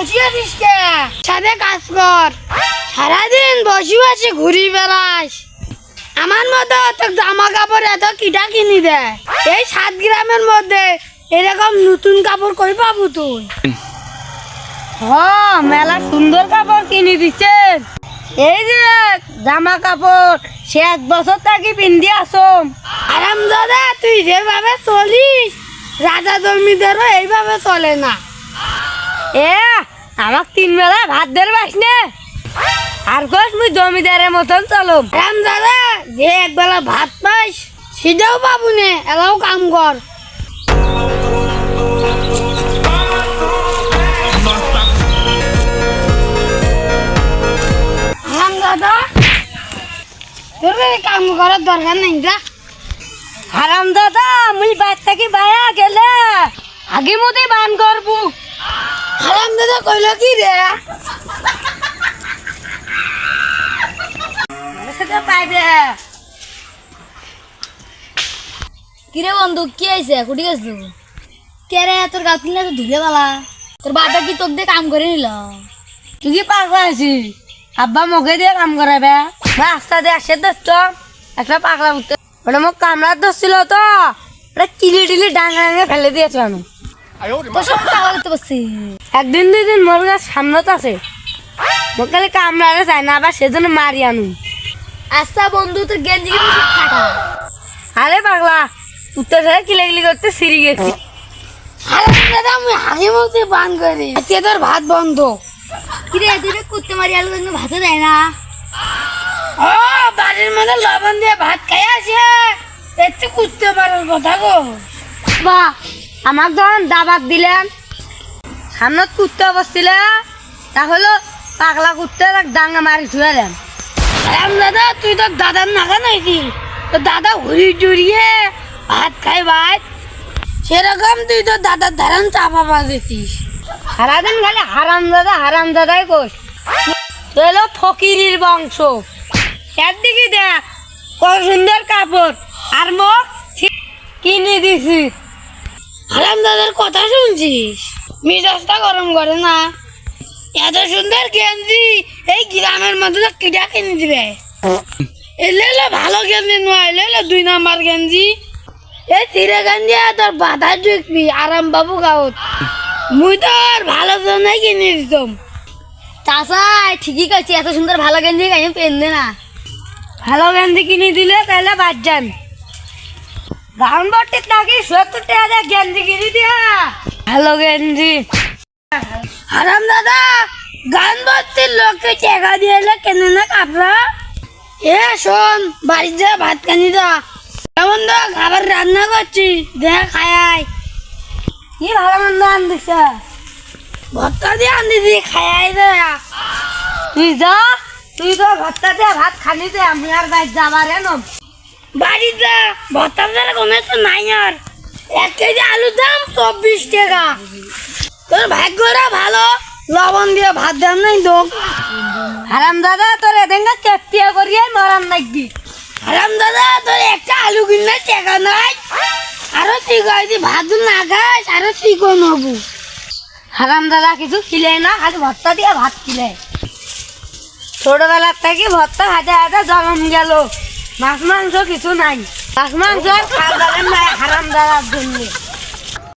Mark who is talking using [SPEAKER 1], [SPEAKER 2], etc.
[SPEAKER 1] বসে আছিস কে? সাথে কাজ কর। সারাদিন বসে বসে ঘুরি বেড়াস। আমার মতো তোর জামা কাপড় এত কিটা কিনি দে। এই সাত গ্রামের মধ্যে এরকম নতুন কাপড় কই পাবো তুই? হ্যাঁ মেলা সুন্দর কাপড় কিনে দিচ্ছেন। এই যে, জামা কাপড়, সে এক বছর থাকি পিন্দি আসম। আরাম দাদা তুই যেভাবে চলিস রাজা জমিদেরও এইভাবে চলে না। এ আমাক তিন বেলা ভাত দের পাস নে। আর কোস মুই জমিদারের মতন চলম। রাম দাদা যে এক বেলা ভাত পাইস সেটাও পাবো নে এলাও কাম কর। রাম দাদা তোর কাম করার দরকার নেই যা। হারাম দাদা মুই বাইর থেকে বায়া গেলে। আগে মতে বান করব। হারাম দাদা কইল কি রে? পাইবে
[SPEAKER 2] কিরে বন্ধু কি আইছে কুটি গেছিল
[SPEAKER 1] কে রে তোর তো ধুলে বালা?
[SPEAKER 2] তোর বাবা কি তোক দিয়ে কাম করে নিল?
[SPEAKER 1] তুই কি পাগলা আছিস? আব্বা মুখে দিয়ে কাম করাবে। বা রাস্তা দিয়ে আসে ধরছ একটা পাগলা উঠতে ওটা মোক কামড়ার ধরছিল তো। ওটা কিলি টিলি ডাঙ্গা ডাঙ্গে ফেলে দিয়েছে আমি
[SPEAKER 2] তোর সব টাকা করতে পারছি
[SPEAKER 1] একদিন দুই দিন মোর কাছে সামনে তো আছে মোক খালি কামড়ারে যায় না আবার সেজন্য মারি আনু।
[SPEAKER 2] আচ্ছা বন্ধু তোর গেঞ্জি
[SPEAKER 1] আরে পাগলা উত্তর সাথে কিলে কিলি করতে সিঁড়ি গেছি। আরে দাদা আমি হাসি মুখে বান করি আজকে তোর ভাত বন্ধ।
[SPEAKER 2] কিরে তুই রে কুত্তে মারি আলু কিন্তু দেয় না?
[SPEAKER 1] ও বাড়ির মধ্যে লবণ দিয়ে ভাত খাই একটু কুত্তে কথা গো বা আমাকে যখন দাবাত দিলেন। সামনে কুত্তে বসছিলে তাহলে পাগলা কুত্তে তাক ডাঙ্গা মারি ধুয়ে দেন দাদা, তুই তো দাদার নাগা নাকি তো দাদা ঘুরি জুড়িয়ে ভাত খাই ভাত। সেরকম তুই তো দাদার ধারণ চাপা বাজেছিস সারাদিন খালি হারাম দাদা, হারাম দাদাই কোষ হলো ফকিরির বংশ। একদিকে দেখ, কত সুন্দর কাপড়, আর মুখ কিনে দিছি। হারাম দাদার কথা শুনছিস? মিজাজটা গরম করে না। এত সুন্দর গেঞ্জি, এই গ্রামের মধ্যে কিটা কিনে দিবে? এলে ভালো গেঞ্জি নয় এলে দুই নাম্বার গেঞ্জি। এই চিরে গেঞ্জি তোর বাধা ঢুকবি আরাম বাবু গাঁত মুই তো আর ভালো জন্যই কিনে দিতাম।
[SPEAKER 2] চাষাই ঠিকই কইছি, এত সুন্দর ভালো গেঞ্জি আমি পেন না।
[SPEAKER 1] ভালো গেঞ্জি কিনে দিলে তাহলে বাদ যান। বটে নাকি সত্তর টাকা গেঞ্জি কিনে দিয়া। ভালো গেঞ্জি। হারাম দাদা গান ভর্তির লোককে টাকা দিয়ে এলে কেনে না কাপড়া? এ শোন বাড়ির যা ভাত কানি দা। কেমন দা খাবার রান্না করছি দেখ খায়াই কি ভালো মন্দ আন দিছে ভর্তা দিয়ে আন দিছি খায়াই দে। তুই যা তুই তো ভর্তা দিয়ে ভাত খালি দে আমি আর বাইর যাবার এনম বাড়ি যা ভর্তা দিয়ে কোনো তো নাই আর। এক কেজি আলুর দাম চব্বিশ টাকা। তোর ভাগ্যটা ভালো লবণ দিয়ে ভাত দাম নাই তো। হারাম দাদা তোর এদিনকে চেষ্টিয়া করিয়ে মরান লাগবি। হারাম দাদা তোর একটা আলু কিনে টাকা নাই। আরও তুই কয়েদি ভাত না খাস আরও তুই কোন হবু? হারাম দাদা কিছু খিলে না খালি ভর্তা দিয়ে ভাত খিলে। ছোটবেলার থেকে ভর্তা হাতে হাতে জমম গেল। মাছ মাংস কিছু নাই। মাছ মাংস খাওয়া যাবে না হারাম দাদার জন্য।